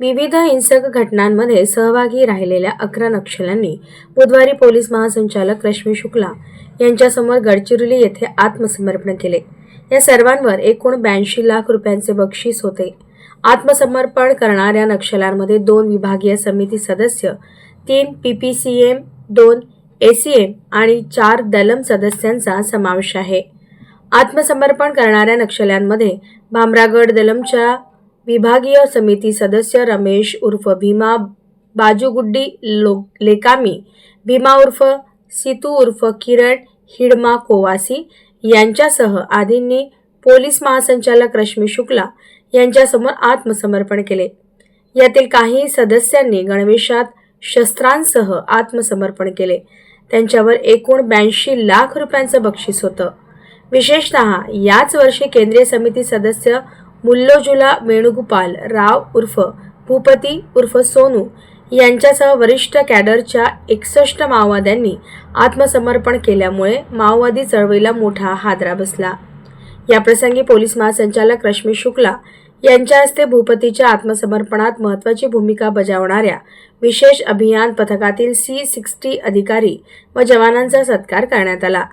विविध हिंसक घटनांमध्ये सहभागी राहिलेल्या अकरा नक्षल्यांनी बुधवारी पोलीस महासंचालक रश्मी शुक्ला यांच्यासमोर गडचिरोली येथे आत्मसमर्पण केले. या सर्वांवर एकूण ब्याऐंशी लाख रुपयांचे बक्षीस होते. आत्मसमर्पण करणाऱ्या नक्षल्यांमध्ये दोन विभागीय समिती सदस्य तीन पी पी सी एम दोन ए सी एम आणि चार दलम सदस्यांचा समावेश आहे. आत्मसमर्पण करणाऱ्या नक्षल्यांमध्ये भामरागड दलमच्या विभागीय समिती सदस्य रमेश उर्फ भीमा बाजूगुड्डी लो लेकामी भीमा उर्फ सितू उर्फ किरण हिडमा कोवासी यांच्यासह आदींनी पोलीस महासंचालक रश्मी शुक्ला यांच्यासमोर आत्मसमर्पण केले. यातील काही सदस्यांनी गणवेशात शस्त्रांसह आत्मसमर्पण केले. त्यांच्यावर एकूण ब्याऐंशी लाख रुपयांचं बक्षीस होतं. विशेषतः याच वर्षी केंद्रीय समिती सदस्य मुल्लोजुला वेणुगोपाल राव उर्फ भूपती उर्फ सोनू यांच्यासह वरिष्ठ कॅडरच्या एकसष्ट माओवाद्यांनी आत्मसमर्पण केल्यामुळे माओवादी चळवळीला मोठा हादरा बसला. याप्रसंगी पोलीस महासंचालक रश्मी शुक्ला यांच्या हस्ते भूपतीच्या आत्मसमर्पणात महत्त्वाची भूमिका बजावणाऱ्या विशेष अभियान पथकातील सी सिक्स्टी अधिकारी व जवानांचा सत्कार करण्यात आला.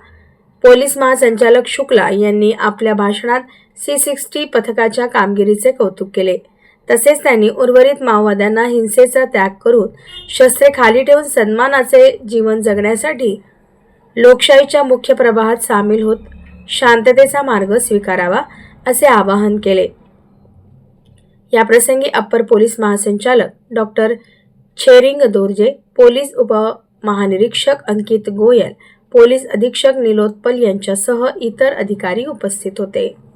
पोलीस महासंचालक शुक्ला यांनी आपल्या भाषणात सी सिक्स्टी पथकाच्या कामगिरीचे कौतुक केले. तसेच त्यांनी उर्वरित माओवाद्यांना हिंसेचा त्याग करून शस्त्रे खाली ठेवून सन्मानाचे जीवन जगण्यासाठी लोकशाहीच्या मुख्य प्रवाहात सामील होत शांततेचा मार्ग स्वीकारावा असे आवाहन केले. याप्रसंगी अप्पर पोलीस महासंचालक डॉक्टर छेरिंग दोर्जे पोलीस उपमहानिरीक्षक अंकित गोयल पोलीस अधीक्षक निलोत्पल यांच्यासह इतर अधिकारी उपस्थित होते.